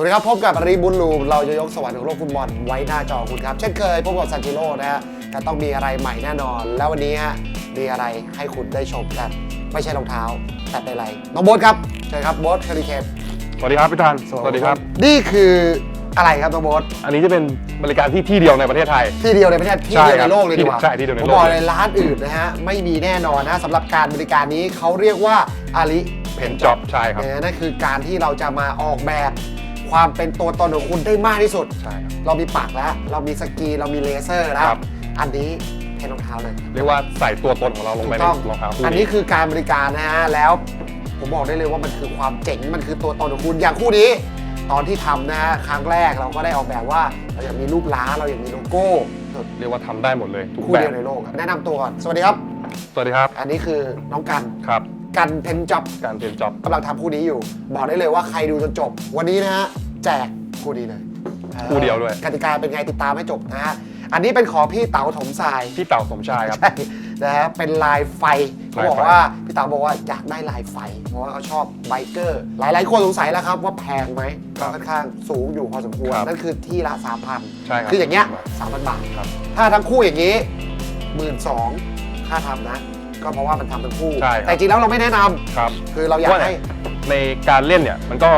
วัสดีครับ พบกับรีบุญลูมเราจะยกสวรรค์ของโลกฟุตบอลไว้หน้าจอคุณครับ เช่นเคยพบกับซันจิโร่นะฮะแต่ต้องมีอะไรใหม่แน่นอน แล้ววันนี้ฮะมีอะไรให้คุณได้ชมกัน ไม่ใช่รองเท้า แต่เป็นอะไร น้องโบ๊ทครับเชิญครับโบ๊ทคาริเคนสวัสดีครับพี่ธันสวัสดีครับนี่คืออะไรครับน้องโบ๊ทอันนี้จะเป็นบริการที่ที่เดียวในประเทศไทย ที่เดียวในประเทศที่ใช่เดียวครัในบโลกเลยดีกว่าใช่ที่เดียวในผมโลกบอกเลยร้านอื่นนะฮะไม่มีแน่นอนนะสำหรับการบริการนี้เขาเรียกว่าอาลีเพนจ็อบใช่ครับเนี่ยนั่นคือการที่เราจะมาออกแบบ ความเป็นตัวตนของคุณได้มากที่สุด ใช่ครับ เรามีปักแล้ว เรามีสกรีนเรามีเลเซอร์แล้วครับ อันนี้เป็นรองเท้าเลยเรียกว่าใส่ตัวตนของเราลงไปในต้องรองเท้าคู่อันนี้คือการบริการนะฮะแล้วผมบอกได้เลยว่ามันคือความเจ๋งมันคือตัวตนของคุณอย่างคู่นี้ ตอนที่ทำนะฮะครั้งแรกเราก็ได้ออกแบบว่าเราอยากมีรูปล้านเราอยากมีโลโก้เรียกว่าทำได้หมดเลยทุกคู่แบเดีบยวในโลกอะแนะนำตัวก่อนสวัสดีครับ สวัสดีครับอันนี้คือน้องกันครับกันเพนจ็อบการเพนจ็อบ กำลังทำคู่นี้อยู่ บอกได้เลยว่าใครดูจนจบ วันนี้นะฮะ แจกคู่นี้เลยคู่เดียวด้วย กติกาเป็นไงติดตามให้จบนะฮะ อันนี้เป็นของพี่เต๋าถมทราย พี่เต่าสมชายครับ ใช่นะฮะเป็นลายไฟเขาลายไฟบอกว่าพี่เต๋าบอกว่าอยากได้ลายไฟ เพราะว่าเขาชอบไบเกอร์ หลายๆคนสงสัยแล้วครับว่าแพงไหมก็ค่อนข้างสูงอยู่พอสมควร ครับนั่นคือที่ละ 3,000ใช่ครับคืออย่างเงี้ย3,000 บาท ครับถ้าทั้งคู่อย่างนี้หมื่นสองค่าทำนะ ก็เพราะว่ามันทำทั้งคู่ ใช่ครับ แต่จริงแล้วเราไม่แนะนำครับคือเราอยากว่าให้ ในการเล่นเนี่ยมันก็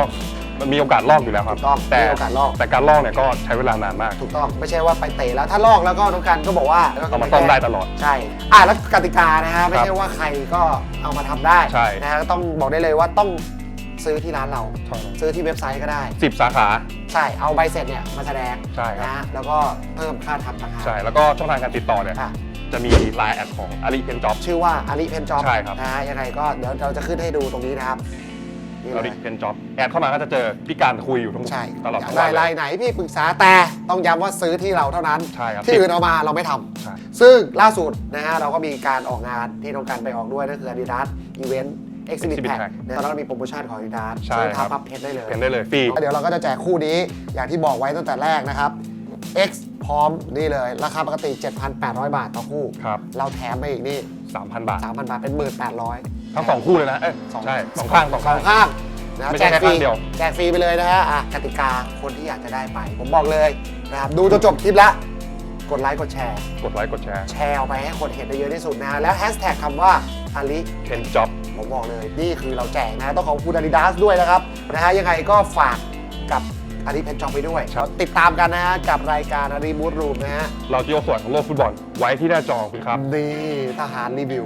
มันมีโอกาสลอกอยู่แล้วครับถูกต้องแต่มีโอกาสลอก แต่การลอกเนี่ยก็ใช้เวลานานมากถูกต้องไม่ใช่ว่าไปเตะแล้วถ้าลอกแล้วก็น้องกันก็บอกว่าเอามาซ่อมได้ตลอด ใช่อะแล้วกติกานะฮะไม่ใช่ว่าใครก็เอามาทำได้ใช่ นะฮะต้องบอกได้เลยว่าต้องซื้อที่ร้านเราใช่ซื้อที่เว็บไซต์ก็ได้ สิบสาขา ใช่เอาใบเสร็จเนี่ยมาแสดงใช่ครับ นะฮะแล้วก็เพิ่มค่าทำต่างหากใช่ แล้วก็ช่องทางการติดต่อเนี่ยอะ จะมีไลน์แอดของอาลีเพนจ็อบ ชื่อว่าอาลีเพนจ็อบใช่ครับ นะฮะยังไงก็เดี๋ยวเราจะขึ้นให้ดูตรงนี้นะครับ นี่อาเลลียเพนจ็อบแอดเข้ามาก็จะเจอพี่การคุยอยู่ทั้งใช่ตลอดอยากทั้งได้วันเลลายยไหนพี่ปรึกษาแต่ต้องย้ำว่าซื้อที่เราเท่านั้น ใช่ครับที่อื่นเอามาเราไม่ทำใช่ซึ่งล่าสุดนะฮะเราก็มีการออกงานที่ต้องการไปออกด้วยนั่นคือ Adidas Event Exhibit Exhibit Pack Pack นะตอนนั้นเรามีโปรโมชั่นของ Adidas ใช่ซึ่งครับทำพับเพชรได้เลย เห็นได้เลยฟรี เดี๋ยวเราก็จะแจกคู่นี้อย่างที่บอกไว้ตั้งแต่แรกนะครับ X พร้อมนี่เลย ราคาปกติ 7,800 บาทต่อคู่ ครับ เราแถมไปอีกนี่ 3,000 บาท 3,000 บาทเป็น 1,800 ทั้งสองคู่เลยนะเอ้ยสอง ใช่สองข้างสองสข้าองงข้างนะไม่แจใช่กแค่ฟรีข้างเดียว แจกฟรีไปเลยนะฮะอะกติกาคนที่อยากจะได้ไป ผมบอกเลยนะครับดูจนจบคลิปแล้วกดไลค์กดแชร์ กดไลค์กดแชร์แชร์ออกไปให้คนเห็นได้เยอะที่สุดนะฮะแล้วแฮชแท็กคำว่าอาลิเพนจ็อบ ผมบอกเลย นี่คือเราแจกนะ ต้องขอบคุณ Adidas ด้วยนะครับนะฮะยังไงก็ฝากกับอาริเพนจองไปด้วยติดตามกันนะฮะกับรายการอาริมูดรูมนะฮะเราจะยกส่วนของโลกฟุตบอลไว้ที่หน้าจอของคุณครับ นี่ทหารรีวิว